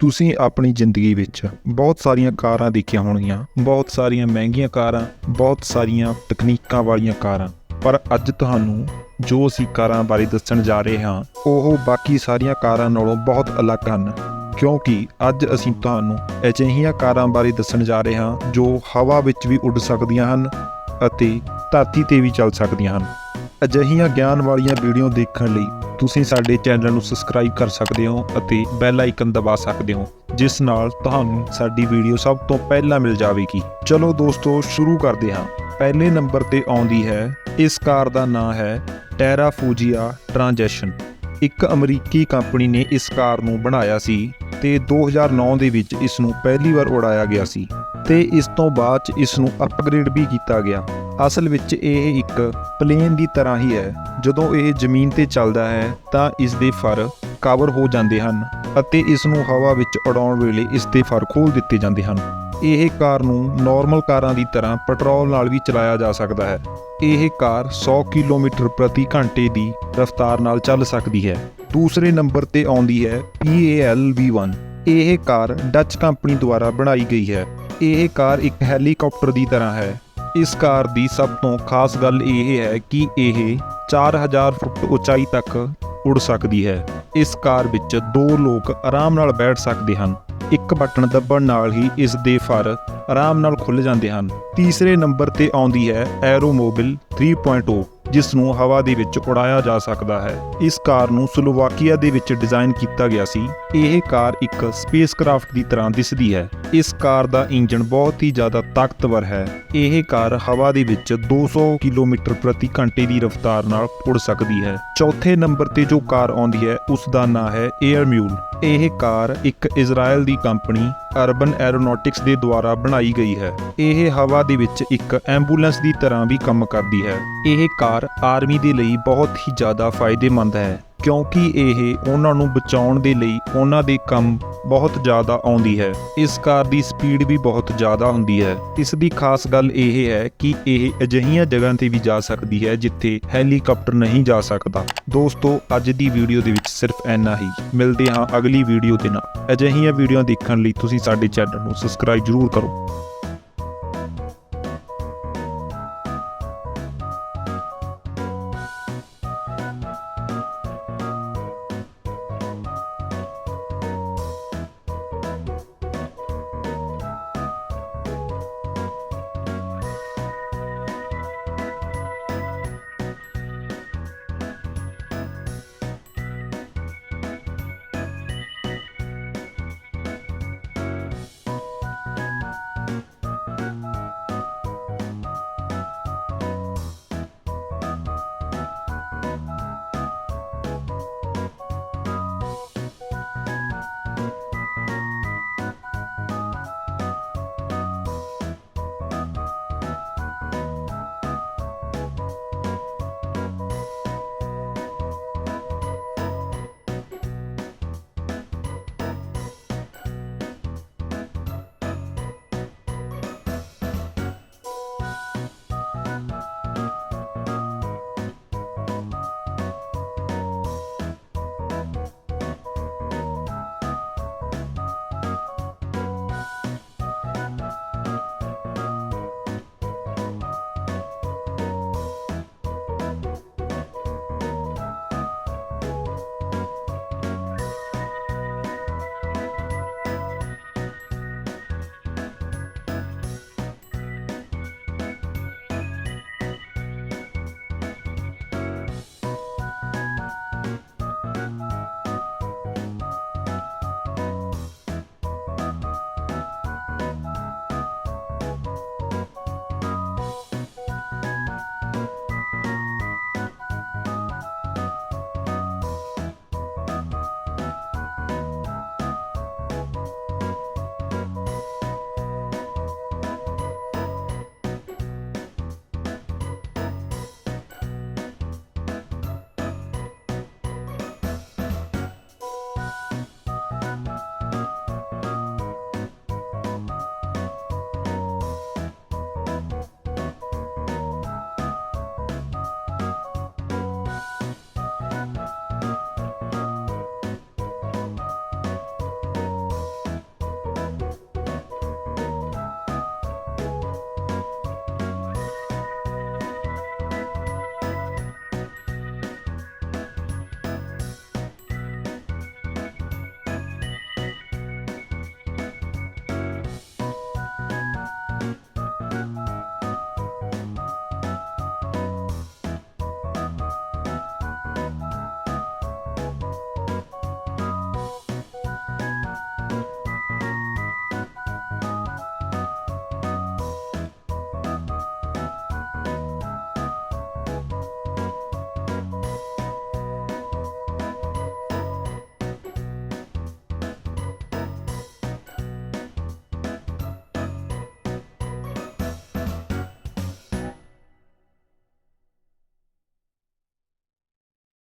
ਤੁਸੀਂ ਆਪਣੀ ਜ਼ਿੰਦਗੀ ਵਿੱਚ ਬਹੁਤ ਸਾਰੀਆਂ ਕਾਰਾਂ ਦੇਖੀਆਂ ਹੋਣਗੀਆਂ, ਬਹੁਤ ਸਾਰੀਆਂ ਮਹਿੰਗੀਆਂ ਕਾਰਾਂ, ਬਹੁਤ ਸਾਰੀਆਂ ਤਕਨੀਕਾਂ ਵਾਲੀਆਂ ਕਾਰਾਂ, ਪਰ ਅੱਜ ਤੁਹਾਨੂੰ ਜੋ ਅਸੀਂ ਕਾਰਾਂ ਬਾਰੇ ਦੱਸਣ ਜਾ ਰਹੇ ਹਾਂ, ਉਹ ਬਾਕੀ ਸਾਰੀਆਂ ਕਾਰਾਂ ਨਾਲੋਂ ਬਹੁਤ ਅਲੱਗ ਹਨ। ਕਿਉਂਕਿ ਅੱਜ ਅਸੀਂ ਤੁਹਾਨੂੰ ਅਜਿਹੀਆਂ ਕਾਰਾਂ ਬਾਰੇ ਦੱਸਣ ਜਾ ਰਹੇ ਹਾਂ, ਜੋ ਹਵਾ ਵਿੱਚ ਵੀ ਉੱਡ ਸਕਦੀਆਂ ਹਨ ਅਤੇ ਧਰਤੀ ਤੇ ਵੀ ਚੱਲ ਸਕਦੀਆਂ ਹਨ। ਅਜਿਹੀਆਂ ਗਿਆਨ ਵਾਲੀਆਂ ਵੀਡੀਓ ਦੇਖਣ ਲਈ ਤੁਸੀਂ ਸਾਡੇ ਚੈਨਲ ਨੂੰ ਸਬਸਕ੍ਰਾਈਬ ਕਰ ਸਕਦੇ ਹੋ ਅਤੇ ਬੈਲ ਆਈਕਨ ਦਬਾ ਸਕਦੇ ਹੋ, ਜਿਸ ਨਾਲ ਤੁਹਾਨੂੰ ਸਾਡੀ ਵੀਡੀਓ ਸਭ ਤੋਂ ਪਹਿਲਾਂ ਮਿਲ ਜਾਵੇਗੀ। ਚਲੋ ਦੋਸਤੋ, ਸ਼ੁਰੂ ਕਰਦੇ ਹਾਂ। ਪਹਿਲੇ ਨੰਬਰ ਤੇ ਆਉਂਦੀ ਹੈ, ਇਸ ਕਾਰ ਦਾ ਨਾਮ ਹੈ ਟੈਰਾ ਫੂਜੀਆ ਟ੍ਰਾਂਜੈਕਸ਼ਨ। ਇੱਕ ਅਮਰੀਕੀ ਕੰਪਨੀ ਨੇ ਇਸ ਕਾਰ ਨੂੰ ਬਣਾਇਆ ਸੀ ਤੇ 2009 ਦੇ ਵਿੱਚ ਇਸ ਨੂੰ ਪਹਿਲੀ ਵਾਰ ਉਡਾਇਆ ਗਿਆ ਸੀ ਤੇ ਇਸ ਤੋਂ ਬਾਅਦ 'ਚ ਇਸ ਨੂੰ ਅਪਗ੍ਰੇਡ ਵੀ ਕੀਤਾ ਗਿਆ। ਅਸਲ ਵਿੱਚ ਇਹ ਇੱਕ ਪਲੇਨ ਦੀ ਤਰ੍ਹਾਂ ਹੀ ਹੈ। ਜਦੋਂ ਇਹ ਜ਼ਮੀਨ ਤੇ ਚੱਲਦਾ ਹੈ ਤਾਂ ਇਸ ਦੇ ਫਰ ਕਵਰ ਹੋ ਜਾਂਦੇ ਹਨ ਅਤੇ ਇਸ ਨੂੰ ਹਵਾ ਵਿੱਚ ਉਡਾਉਣ ਵੇਲੇ ਇਸ ਦੇ ਫਰ ਖੋਲ ਦਿੱਤੇ ਜਾਂਦੇ ਹਨ। ਇਹ ਕਾਰ ਨੂੰ ਨਾਰਮਲ ਕਾਰਾਂ ਦੀ ਤਰ੍ਹਾਂ ਪੈਟਰੋਲ ਨਾਲ ਵੀ ਚਲਾਇਆ ਜਾ ਸਕਦਾ ਹੈ। ਇਹ ਕਾਰ 100 ਕਿਲੋਮੀਟਰ ਪ੍ਰਤੀ ਘੰਟੇ ਦੀ ਰਫ਼ਤਾਰ ਨਾਲ ਚੱਲ ਸਕਦੀ ਹੈ। ਦੂਸਰੇ ਨੰਬਰ ਤੇ ਆਉਂਦੀ ਹੈ PAL V1 ਇਹ ਕਾਰ ਡੱਚ ਕੰਪਨੀ ਦੁਆਰਾ ਬਣਾਈ ਗਈ ਹੈ। ਇਹ ਕਾਰ ਇੱਕ ਹੈਲੀਕਾਪਟਰ ਦੀ ਤਰ੍ਹਾਂ ਹੈ। ਇਸ ਕਾਰ ਦੀ ਸਭ ਤੋਂ ਖਾਸ ਗੱਲ ਇਹ ਹੈ ਕਿ ਇਹ 4000 ਫੁੱਟ ਉਚਾਈ ਤੱਕ ਉੱਡ ਸਕਦੀ ਹੈ। ਇਸ ਕਾਰ ਵਿੱਚ ਦੋ ਲੋਕ ਆਰਾਮ ਨਾਲ ਬੈਠ ਸਕਦੇ ਹਨ। ਇੱਕ ਬਟਨ ਦੱਬਣ ਨਾਲ ਹੀ ਇਸ ਦੇ ਫਰ ਆਰਾਮ ਨਾਲ ਖੁੱਲ ਜਾਂਦੇ ਹਨ। ਤੀਸਰੇ ਨੰਬਰ ਤੇ ਆਉਂਦੀ ਹੈ ਐਰੋਮੋਬਿਲ 3.0 ਜਿਸ ਨੂੰ ਹਵਾ ਦੇ ਵਿੱਚ ਉਡਾਇਆ ਜਾ ਸਕਦਾ ਹੈ। ਇਸ ਕਾਰ ਨੂੰ ਸਲੋਵਾਕੀਆ ਦੇ ਵਿੱਚ ਡਿਜ਼ਾਈਨ ਕੀਤਾ ਗਿਆ ਸੀ। ਇਹ ਕਾਰ ਇੱਕ ਸਪੇਸਕ੍ਰਾਫਟ ਦੀ ਤਰ੍ਹਾਂ ਦਿਸਦੀ ਹੈ। ਇਸ ਕਾਰ ਦਾ ਇੰਜਨ ਬਹੁਤ ਹੀ ਜ਼ਿਆਦਾ ਤਾਕਤਵਰ ਹੈ। ਇਹ ਕਾਰ ਹਵਾ ਦੇ ਵਿੱਚ 200 ਕਿਲੋਮੀਟਰ ਪ੍ਰਤੀ ਘੰਟੇ ਦੀ ਰਫ਼ਤਾਰ ਨਾਲ ਉੜ ਸਕਦੀ ਹੈ। ਚੌਥੇ ਨੰਬਰ ਤੇ ਜੋ ਕਾਰ ਆਉਂਦੀ ਹੈ, ਉਸ ਦਾ ਨਾਂ ਹੈ 에ਅਰ ਮਿਊਲ ਇਹ ਕਾਰ ਇੱਕ ਇਜ਼ਰਾਈਲ ਦੀ ਕੰਪਨੀ ਅਰਬਨ ਐਰੋਨੌਟਿਕਸ ਦੇ ਦੁਆਰਾ ਬਣਾਈ ਗਈ ਹੈ। ਇਹ ਹਵਾ ਦੇ ਵਿੱਚ ਇੱਕ ਐਂਬੂਲੈਂਸ ਦੀ ਤਰ੍ਹਾਂ ਵੀ ਕੰਮ ਕਰਦੀ ਹੈ। ਇਹ ਕਾਰ ਆਰਮੀ ਦੇ ਲਈ ਬਹੁਤ ਹੀ ਜ਼ਿਆਦਾ ਫਾਇਦੇਮੰਦ ਹੈ, ਕਿਉਂਕਿ ਇਹ ਉਹਨਾਂ ਨੂੰ ਬਚਾਉਣ ਦੇ ਲਈ ਉਹਨਾਂ ਦੇ ਕੰਮ ਬਹੁਤ ਜ਼ਿਆਦਾ ਆਉਂਦੀ ਹੈ। ਇਸ ਕਾਰ ਦੀ ਸਪੀਡ ਵੀ ਬਹੁਤ ਜ਼ਿਆਦਾ ਹੁੰਦੀ ਹੈ। ਇਸ ਦੀ ਖਾਸ ਗੱਲ ਇਹ ਹੈ ਕਿ ਇਹ ਅਜਿਹੀਆਂ ਜਗ੍ਹਾ ਤੇ ਵੀ ਜਾ ਸਕਦੀ ਹੈ ਜਿੱਥੇ ਹੈਲੀਕਾਪਟਰ ਨਹੀਂ ਜਾ ਸਕਦਾ। ਦੋਸਤੋ, ਅੱਜ ਦੀ ਵੀਡੀਓ ਦੇ ਵਿੱਚ ਸਿਰਫ ਇੰਨਾ ਹੀ। ਮਿਲਦੇ ਹਾਂ ਅਗਲੀ ਵੀਡੀਓ ਦੇ ਨਾਲ। ਅਜਿਹੀਆਂ ਵੀਡੀਓ ਦੇਖਣ ਲਈ ਤੁਸੀਂ ਸਾਡੇ ਚੈਨਲ ਨੂੰ ਸਬਸਕ੍ਰਾਈਬ ਜ਼ਰੂਰ ਕਰੋ।